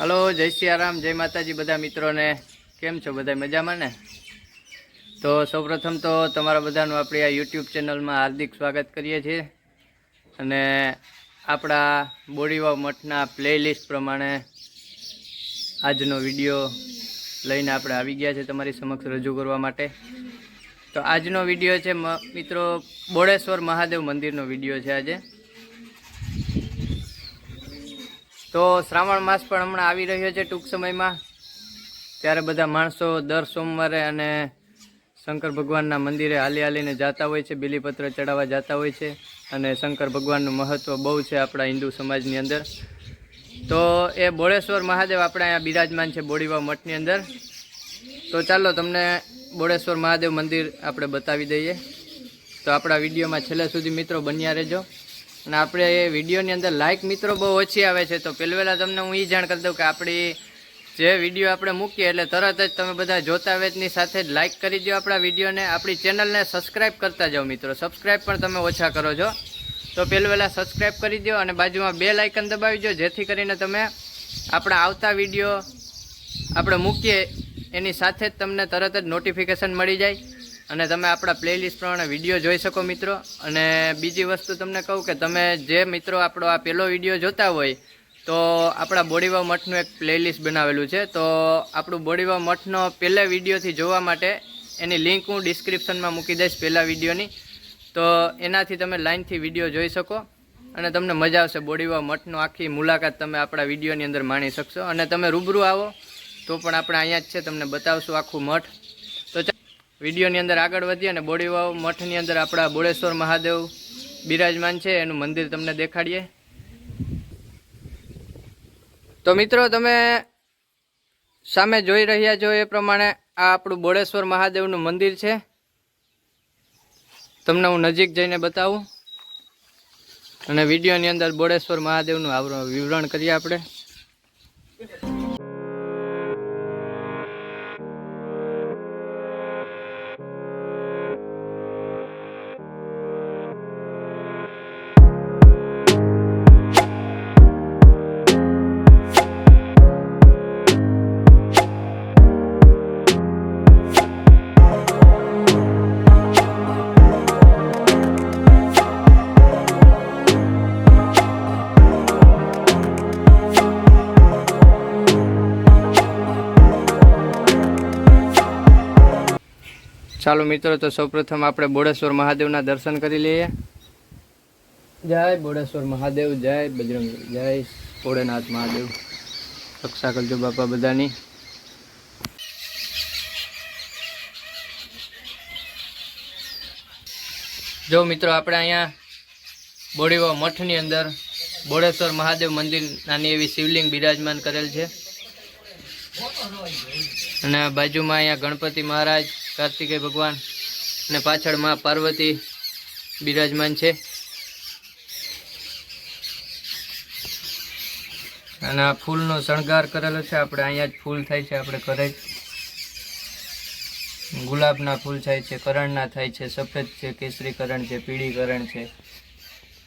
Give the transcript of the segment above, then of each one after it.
Hello, જય સિયારામ, જય માતાજી બધા મિત્રોને. કેમ છો બધા? મજામાં ને? તો સૌપ્રથમ તો તમારા બધાનું આપણી આ યુટ્યુબ ચેનલમાં હાર્દિક સ્વાગત કરીએ છીએ. અને આપણા બોડીવાવ મઠના પ્લેલિસ્ટ પ્રમાણે આજનો વીડિયો લઈને આપણે આવી ગયા છે તમારી સમક્ષ રજૂ કરવા માટે. તો આજનો વીડિયો છે મિત્રો, બોડેશ્વર મહાદેવ મંદિરનો વીડિયો છે આજે. તો શ્રાવણ માસ પણ હમણાં આવી રહ્યો છે ટૂંક સમયમાં. ત્યારે બધા માણસો દર સોમવારે અને શંકર ભગવાનના મંદિરે હાલી હાલીને જતા હોય છે, બિલીપત્ર ચડાવવા જતા હોય છે અને શંકર ભગવાનનું મહત્ત્વ બહુ છે આપણા હિન્દુ સમાજની અંદર. તો એ બોળેશ્વર મહાદેવ આપણે અહીંયા બિરાજમાન છે બોડીવા મઠની અંદર. તો ચાલો તમને બોળેશ્વર મહાદેવ મંદિર આપણે બતાવી દઈએ. તો આપણા વિડીયોમાં છેલ્લે સુધી મિત્રો બન્યા રહેજો. અને આપણે એ વિડીયોની અંદર લાઇક મિત્રો બહુ ઓછી આવે છે, તો પહેલી વહેલા તમને હું એ જાણ કરી દઉં કે આપણી જે વીડિયો આપણે મૂકીએ, એટલે તરત જ તમે બધા જોતા વેચની સાથે જ લાઇક કરી દો આપણા વિડીયોને. આપણી ચેનલને સબસ્ક્રાઇબ કરતા જાઓ મિત્રો. સબસ્ક્રાઇબ પણ તમે ઓછા કરો છો. તો પહેલું વહેલા સબસ્ક્રાઇબ કરી દો અને બાજુમાં બે લાઇકન દબાવી દો જેથી કરીને તમે આપણા આવતા વીડિયો આપણે મૂકીએ, એની સાથે જ તમને તરત જ નોટિફિકેશન મળી જાય. અને તમે આપણા પ્લેલિસ્ટ પ્રમાણે વીડિયો જોઈ શકો મિત્રો. અને બીજી વસ્તુ તમને કહું કે તમે જે મિત્રો આપણો આ પહેલો વીડિયો જોતા હોય, તો આપણા બોડીવા મઠનું એક પ્લેલિસ્ટ બનાવેલું છે. તો આપણું બોડીવા મઠનો પહેલા વિડીયોથી જોવા માટે એની લિંક હું ડિસ્ક્રિપ્શનમાં મૂકી દઈશ પહેલા વિડીયોની તો એનાથી તમે લાઇનથી વીડિયો જોઈ શકો અને તમને મજા આવશે. બોડીવા મઠનો આખી મુલાકાત તમે આપણા વિડીયોની અંદર માણી શકશો. અને તમે રૂબરૂ આવો, તો પણ આપણે અહીંયા જ છે. તમને બતાવશું આખું મઠ. વિડીયોની અંદર આગળ વધીએ અને બોડીવાવ મઠની અંદર આપણા બોળેશ્વર મહાદેવ બિરાજમાન છે, એનું મંદિર તમને દેખાડીએ. તો મિત્રો, તમે સામે જોઈ રહ્યા છો એ પ્રમાણે આ આપણું બોળેશ્વર મહાદેવનું મંદિર છે. તમને હું નજીક જઈને બતાવું. અને વિડીયોની અંદર બોળેશ્વર મહાદેવનું આવરણ વિવરણ કરીએ આપણે. ચાલો મિત્રો, તો સૌપ્રથમ આપણે બોડેશ્વર મહાદેવના દર્શન કરી લઈએ. જય બોડેશ્વર મહાદેવ, જય બજરંગ જય ભોળેનાથ મહાદેવ. રક્ષા કરજો બાપા બધાની. જો મિત્રો, આપણે અહીંયા બોડીવા મઠની અંદર બોડેશ્વર મહાદેવ મંદિર નાની એવી શિવલિંગ બિરાજમાન કરેલ છે. અને બાજુમાં અહીંયા ગણપતિ મહારાજ કાર્તિકેય ભગવાન અને પાછળમાં પાર્વતી બિરાજમાન છે. અને આ ફૂલનો શણગાર કરેલો છે. આપણે અહીંયા જ ફૂલ થાય છે. આપણે ઘરે જ ગુલાબના ફૂલ થાય છે, કરણના થાય છે, સફેદ છે કેસરી કરણ છે પીળી કરણ છે.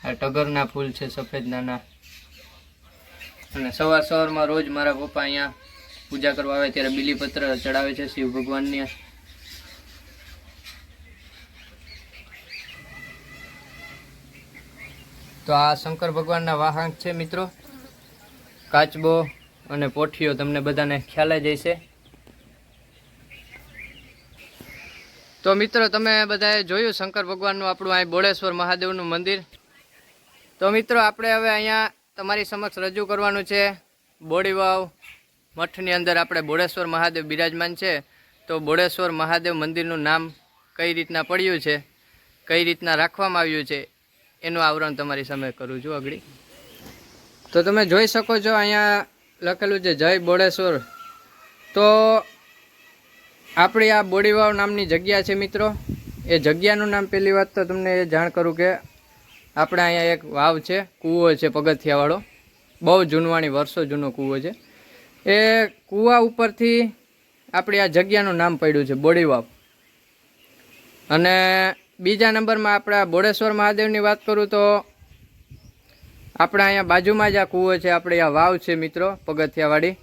આ ટગરના ફૂલ છે, સફેદ નાના. અને સવાર સવારમાં રોજ મારા પપ્પા અહીંયા પૂજા કરવા આવે ત્યારે બીલીપત્ર ચડાવે છે. શિવ ભગવાનની તો આ શંકર ભગવાનના વાહક છે મિત્રો. કાચબો અને પોઠીઓ તમને બધાને ખ્યાલ જ હશે તો મિત્રો, તમે બધાએ જોયું શંકર ભગવાનનું આપણું અહીં બોળેશ્વર મહાદેવનું મંદિર? તો મિત્રો, આપણે હવે અહીંયા તમારી સમક્ષ રજૂ કરવાનું છે. બોડીવાવ મઠની અંદર આપણે બોળેશ્વર મહાદેવ બિરાજમાન છે. તો બોળેશ્વર મહાદેવ મંદિરનું નામ કઈ રીતના પડ્યું છે? કઈ રીતના રાખવામાં આવ્યું છે? એનું આવરણ તમારી સામે કરું છું આગળ તો તમે જોઈ શકો છો અહીંયા લખેલું છે, જય બોળેશ્વર તો આપણી આ બોડીવાવ નામની જગ્યા છે મિત્રો. એ જગ્યાનું નામ પહેલી વાત તો તમને એ જાણ કરું કે આપણે અહીંયા એક વાવ છે, કૂવો છે, પગથિયાવાળો. બહુ જૂનવાણી, વર્ષો જૂનો કૂવો છે. એ કૂવા ઉપરથી આપણી આ જગ્યાનું નામ પડ્યું છે, બોડીવાવ. અને બીજા નંબરમાં આપણા બોડેશ્વર મહાદેવની વાત કરું તો આપણા અહીંયા બાજુમાં જ આ કૂવો છે. આપણે આ વાવ છે મિત્રો પગથિયાવાળી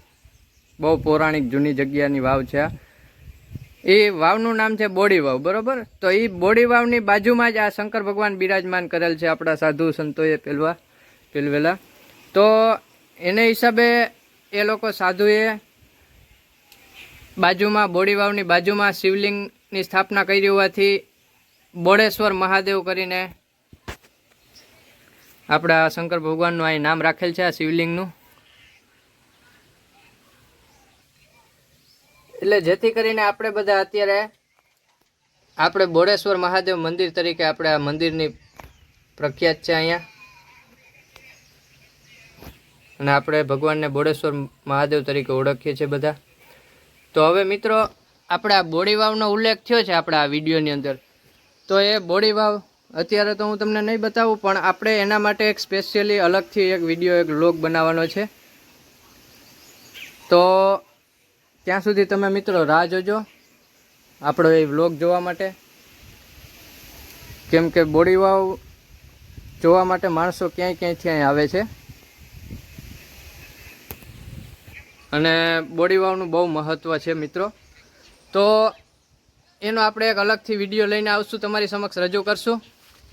બહુ પૌરાણિક જૂની જગ્યાની વાવ છે આ. એ વાવનું નામ છે બોડી વાવ, બરાબર? તો એ બોડી વાવની બાજુમાં જ આ શંકર ભગવાન બિરાજમાન કરેલ છે આપણા સાધુ સંતોએ પેલવા, પેલવેલા. તો એને હિસાબે એ લોકો સાધુએ બાજુમાં, બોડી વાવની બાજુમાં શિવલિંગની સ્થાપના કરી હોવાથી બોડેશ્વર મહાદેવ કરીને આપણા શંકર ભગવાનનું અહીં નામ રાખેલ છે, આ શિવલિંગનું. એટલે જેથી કરીને આપણે બધા અત્યારે આપણે બોડેશ્વર મહાદેવ મંદિર તરીકે આપણે આ મંદિરની પ્રખ્યાત છે અહીંયા. અને આપણે ભગવાનને બોડેશ્વર મહાદેવ તરીકે ઓળખીએ છીએ બધા. તો હવે મિત્રો, આપણે આ બોડી વાવનો ઉલ્લેખ થયો છે આપણા આ વિડીયોની અંદર. તો એ બોડી વાવ, અત્યારે તો હું તમને નહીં બતાવું, પણ આપણે એના માટે એક સ્પેશિયલી અલગથી એક વીડિયો એક લોગ બનાવવાનો છે. તો ત્યાં સુધી તમે મિત્રો રાહ જોજો, આપણો એ વ્લોગ જોવા માટે. કેમ કે બોડી વાવ જોવા માટે માણસો ક્યાંય ક્યાંયથી અહીં આવે છે. અને બોડી વાવનું બહુ મહત્ત્વ છે મિત્રો. તો એનો આપણે એક અલગથી વીડિયો લઈને આવશું, તમારી સમક્ષ રજૂ કરશું.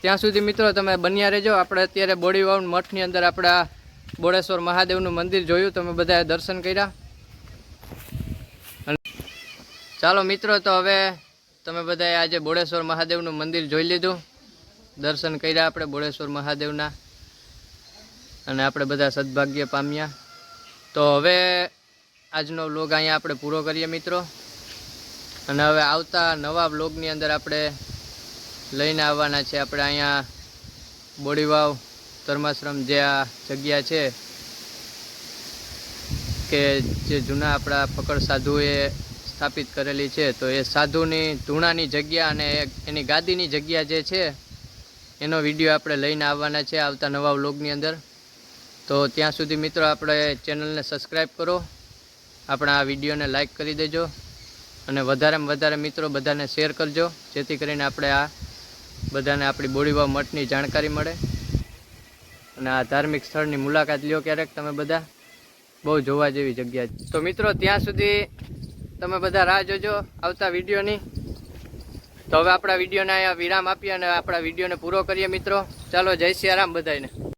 ત્યાં સુધી મિત્રો તમે બન્યા રહેજો. આપણે અત્યારે બોડી વાવ મઠની અંદર આપણા બોડેશ્વર મહાદેવનું મંદિર જોયું તમે બધાએ દર્શન કર્યા. ચાલો મિત્રો, તો હવે તમે બધાએ આજે બોડેશ્વર મહાદેવનું મંદિર જોઈ લીધું. દર્શન કર્યા આપણે બોડેશ્વર મહાદેવના. અને આપણે બધા સદભાગ્ય પામ્યા. તો હવે આજનો વ્લોગ અહીંયા આપણે પૂરો કરીએ મિત્રો. અને હવે આવતા નવા વ્લોગની અંદર આપણે લઈને આવવાના છે. આપણે અહીંયા બોડીવાવ ધર્માશ્રમ જે આ જગ્યા છે કે જે જૂના આપણા ફકડ સાધુએ સ્થાપિત કરેલી છે. તો એ સાધુની ધૂણાની જગ્યા અને એની ગાદીની જગ્યા જે છે એનો વીડિયો આપણે લઈને આવવાના છે આવતા નવા વ્લોગની અંદર. તો ત્યાં સુધી મિત્રો આપણે ચેનલને સબસ્ક્રાઈબ કરો. આપણા આ વિડીયોને લાઈક કરી દેજો. અને વધારેમાં વધારે મિત્રો બધાને શેર કરજો. જેથી કરીને આપણે આ બધાને આપણી બોડીવા મઠની જાણકારી મળે. અને આ ધાર્મિક સ્થળની મુલાકાત લ્યો ક્યારેક તમે બધા. બહુ જોવા જેવી જગ્યા તો મિત્રો, ત્યાં સુધી તમે બધા રાહ જોજો આવતા વિડીયોની. તો હવે આપણા વિડીયોને અહીંયા વિરામ આપીએ અને આપણા વિડીયોને પૂરો કરીએ મિત્રો. ચાલો, જય સિયારામ બધાને